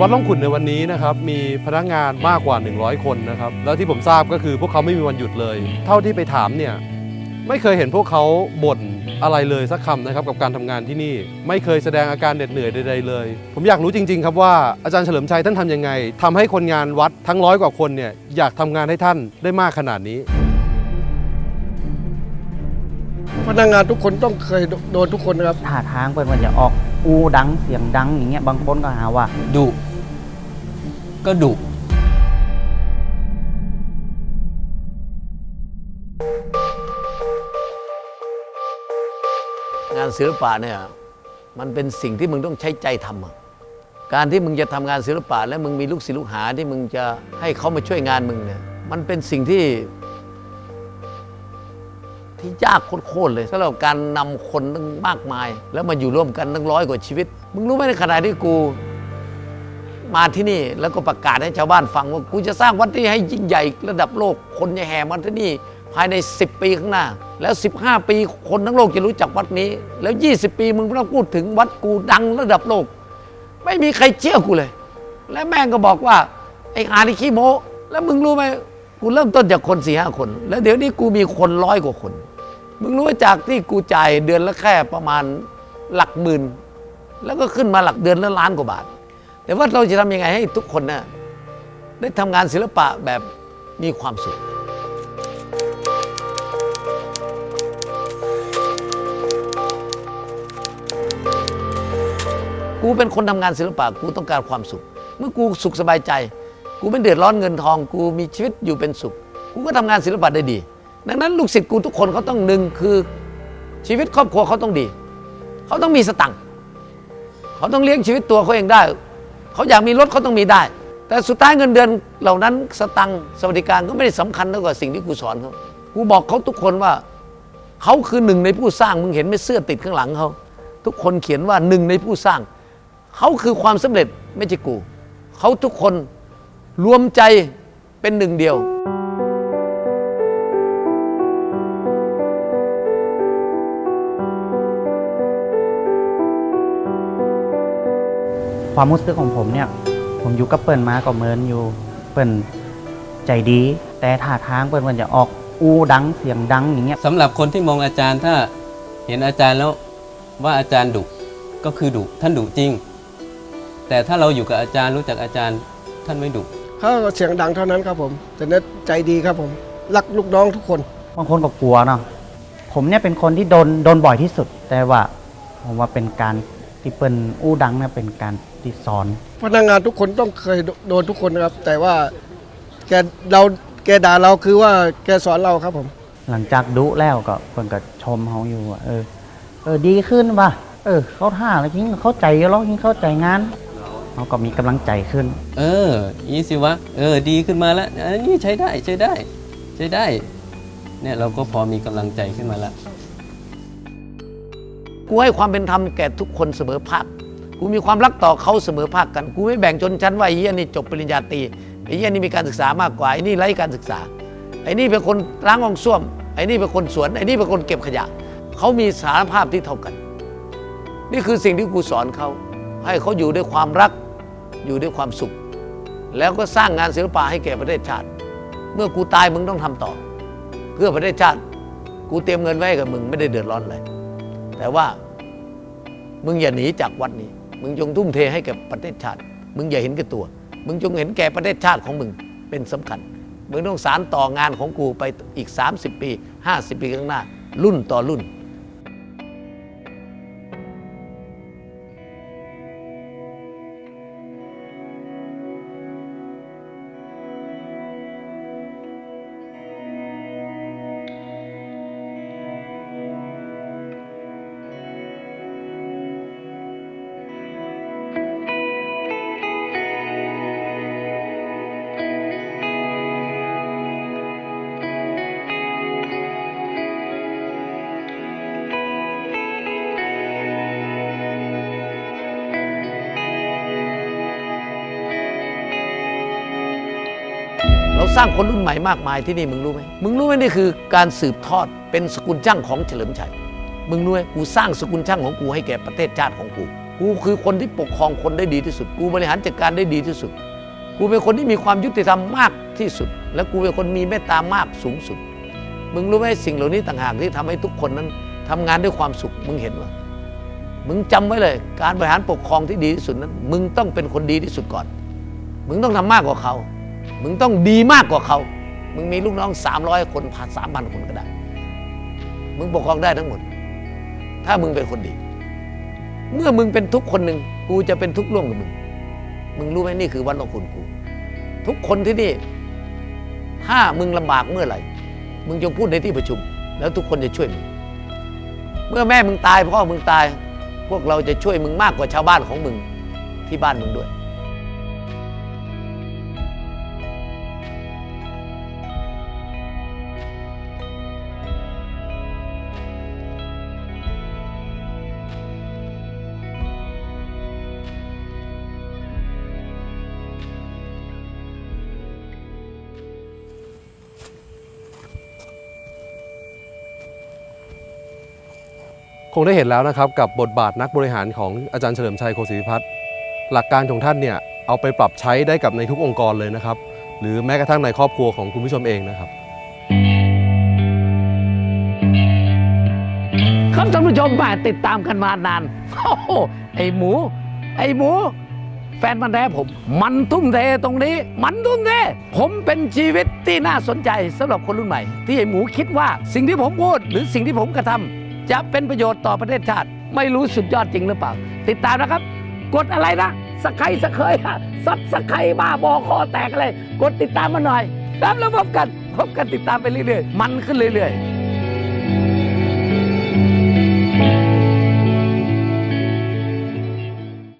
วัดล่องขุนในวันนี้นะครับมีพนักงานมากกว่า 100 คนนะครับแล้วที่ผมทราบก็คือพวกเขาไม่มีวันหยุดเลย เท่าที่ไปถามเนี่ยไม่เคยเห็นพวกเขาบ่นอะไรเลยสักคำนะครับกับการทำงานที่นี่ ไม่เคยแสดงอาการเหน็ดเหนื่อยใดๆเลย ผมอยากรู้จริง ๆ ครับว่าอาจารย์เฉลิมชัยท่านทำยังไงทำให้คนงานวัดทั้งร้อยกว่าคนเนี่ยอยากทำงานให้ท่านได้มากขนาดนี้ พนักงานทุกคนต้องเคยโดนทุกคนนะครับท่าทางเปิดมันจะออกอูดังเสียงดังอย่างเงี้ยบางคนก็หาว่าดุก็ดุงานศิลปะเนี่ยมันเป็นสิ่งที่มึงต้องใช้ใจทำการที่มึงจะทำงานศิลปะ และมึงมีลูกศิษย์ลูกหาที่มึงจะให้เขามาช่วยงานมึงเนี่ยมันเป็นสิ่งที่ ที่ยากโคตรเลยสำหรับการนำคนตั้งมากมาย แล้วมาอยู่ร่วมกันตั้งร้อยกว่าชีวิต มึงรู้ไหมในขณะที่กู มาที่นี่แล้วก็ประกาศให้ชาวบ้านฟังว่ากูจะสร้างวัดที่ให้ยิ่งใหญ่ระดับโลกคนจะแห่มาที่นี่ภายใน 10 ปีข้างหน้า แล้ว 15 ปีคนทั้งโลกจะรู้จักวัดนี้ แล้ว 20 ปีมึงไม่ต้องพูดถึงวัดกูดังระดับโลก ไม่มีใครเชื่อกูเลย และแม่งก็บอกว่าไอ้หานี่ขี้โมแล้วมึงรู้ไหมกูเริ่มต้นจากคนสี่ห้าคน แล้วเดี๋ยวนี้กูมีคนร้อยกว่าคน มึงรู้จากที่กูจ่ายเดือนละแค่ประมาณหลักหมื่น แล้วก็ขึ้นมาหลักเดือนละล้านกว่าบาท แต่ว่าเราจะทำยังไงให้ทุกคนนะได้ทำงานศิลปะแบบมีความสุขกูเป็นคนทำงานศิลปะกูต้องการความสุข เมื่อกูสุขสบายใจ กูไม่เดือดร้อนเงินทอง กูมีชีวิตอยู่เป็นสุข กูก็ทำงานศิลปะได้ดี ดังนั้นลูกศิษย์กูทุกคนเขาต้องหนึ่งคือชีวิตครอบครัวเขาต้องดี เขาต้องมีสตังค์เขาต้องเลี้ยงชีวิตตัวเขาเองได้ เขาอยากมีรถเขาต้องมีได้ แต่สุดท้ายเงินเดือนเหล่านั้นสตังค์สวัสดิการก็ไม่ได้สำคัญเท่ากับสิ่งที่กูสอนเขากูบอกเขาทุกคนว่าเขาคือหนึ่งในผู้สร้างมึงเห็นไหมเสื้อติดข้างหลังเขาทุกคนเขียนว่าหนึ่งในผู้สร้างเขาคือความสำเร็จไม่ใช่กูเขาทุกคนรวมใจเป็นหนึ่งเดียว ความรู้สึกของผมเนี่ย ผมอยู่กับเปิ้นมาก็เหมินอยู่ เปิ้นใจดี แต่ท่าทางเปิ้นมันจะออกอูดังเสียงดังอย่างเงี้ยสำหรับคนที่มองอาจารย์ถ้าเห็นอาจารย์แล้วว่าอาจารย์ดุก็คือดุท่านดุจริง แต่ถ้าเราอยู่กับอาจารย์รู้จักอาจารย์ท่านไม่ดุเขาก็เสียงดังเท่านั้นครับผมแต่เน็ตใจดีครับผมรักลูกน้องทุกคนบางคนก็กลัวเนาะผมเนี่ยเป็นคนที่โดนโดนบ่อยที่สุด แต่ว่าผมว่าเป็นการ ที่เปิ้นอู้ดังเนี่ยเป็นการที่สอน พนักงานทุกคนต้องเคยโดนทุกคนนะครับ แต่ว่าแกเราแกด่าเราคือว่าแกสอนเราครับผม หลังจากดุแล้วก็เพิ่นก็ชมเขาอยู่ว่าเออ เออดีขึ้นว่ะเออ เขาท่าอะไรจริงเข้าใจแล้วยิ่งเข้าใจงานเขาก็มีกำลังใจขึ้น เออยี่สิวะ เออ ดีขึ้นมาแล้วอันนี้ใช้ได้ใช้ได้ ใช้ได้ เนี่ยเราก็พอมีกำลังใจขึ้นมาแล้ว กูให้ความเป็นธรรมแก่ทุกคนเสมอภาคกูมีความรักต่อเขาเสมอภาคกัน กูไม่แบ่งชนชั้นว่าไอ้เฮียนี่จบปริญญาตรีไอ้เฮียนี่มีการศึกษามากกว่าไอ้นี่ไร้การศึกษา ไอ้นี่เป็นคนล้างห้องส้วม ไอ้นี่เป็นคนสวน ไอ้นี่เป็นคนเก็บขยะ เขามีสารภาพที่เท่ากัน นี่คือสิ่งที่กูสอนเขาให้เขาอยู่ด้วยความรักอยู่ด้วยความสุข แล้วก็สร้างงานศิลปะให้แก่ประเทศชาติ เมื่อกูตายมึงต้องทำต่อ เพื่อประเทศชาติ กูเตรียมเงินไว้กับมึงไม่ได้เดือดร้อนอะไร แต่ว่ามึงอย่าหนีจากวัดนี้ มึงจงทุ่มเทให้กับประเทศชาติ มึงอย่าเห็นแก่ตัว มึงจงเห็นแก่ประเทศชาติของมึงเป็นสำคัญ มึงต้องสารต่องานของกูไปอีก 30 ปี 50 ปีข้างหน้า รุ่นต่อรุ่น สร้างคนรุ่นใหม่มากมายที่นี่มึงรู้ไหมมึงรู้ไหมนี่คือการสืบทอดเป็นสกุลช่างของเฉลิมชัยมึงรู้ไหมกูสร้างสกุลช่างของกูให้แก่ประเทศชาติของกู กูคือคนที่ปกครองคนได้ดีที่สุด กูบริหารจัดการได้ดีที่สุด กูเป็นคนที่มีความยุติธรรมมากที่สุด และกูเป็นคนมีเมตตามากสูงสุด มึงรู้ไหมสิ่งเหล่านี้ต่างหากที่ทำให้ทุกคนนั้นทำงานด้วยความสุข มึงเห็นว่ามึงจำไว้เลย การบริหารปกครองที่ดีที่สุดนั้น มึงต้องเป็นคนดีที่สุดก่อน มึงต้องทำมากกว่าเขา มึงต้องดีมากกว่าเขา มึงมีลูกน้อง 300 คนผ่านสามพันคนก็ได้ มึงปกครองได้ทั้งหมด ถ้ามึงเป็นคนดี เมื่อมึงเป็นทุกคนหนึ่งกูจะเป็นทุกร่วมกับมึง มึงรู้ไหมนี่คือวันของคุณกู ทุกคนที่นี่ ถ้ามึงลำบากเมื่อไหร่ มึงจงพูดในที่ประชุม แล้วทุกคนจะช่วยมึง เมื่อแม่มึงตายพ่อมึงตาย พวกเราจะช่วยมึงมากกว่าชาวบ้านของมึงที่บ้านมึงด้วย คงได้เห็นแล้วนะครับกับบทบาทนักบริหารของอาจารย์เฉลิมชัยโคศิพิพัฒน์หลักการของท่านเนี่ยเอาไปปรับใช้ได้กับในทุกองค์กรเลยนะครับ หรือแม้กระทั่งในครอบครัวของคุณผู้ชมเองนะครับ ครับท่านผู้ชมมาติดตามกันมานานโอ้โหไอหมู ไอหมู แฟนมันแท้ผม มันทุ่มเทตรงนี้ มันทุ่มเทผมเป็นชีวิตที่น่าสนใจสำหรับคนรุ่นใหม่ ที่ไอหมูคิดว่าสิ่งที่ผมพูด หรือสิ่งที่ผมกระทำ จะเป็นประโยชน์ต่อประเทศชาติ ไม่รู้สุดยอดจริงหรือเปล่า ติดตามนะครับ กดอะไรนะสไครสเคยะซับสไครบ้าบอคอแตกอะไร กดติดตามมาหน่อยแล้วพบกัน พบกันติดตามไปเรื่อยๆ มันขึ้นเรื่อยๆ